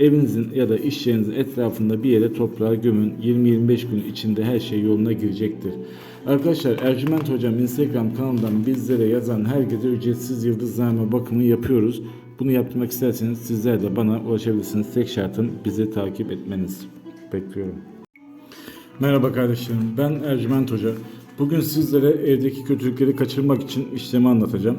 evinizin ya da iş yerinizin etrafında bir yere toprağa gömün. 20-25 gün içinde her şey yoluna girecektir. Arkadaşlar Ercüment Hocam Instagram kanalından bizlere yazan herkese ücretsiz yıldızname bakımı yapıyoruz. Bunu yaptırmak isterseniz sizler de bana ulaşabilirsiniz. Tek şartım bizi takip etmeniz. Bekliyorum. Merhaba kardeşlerim. Ben Ercüment Hoca. Bugün sizlere evdeki kötülükleri kaçırmak için işlemi anlatacağım.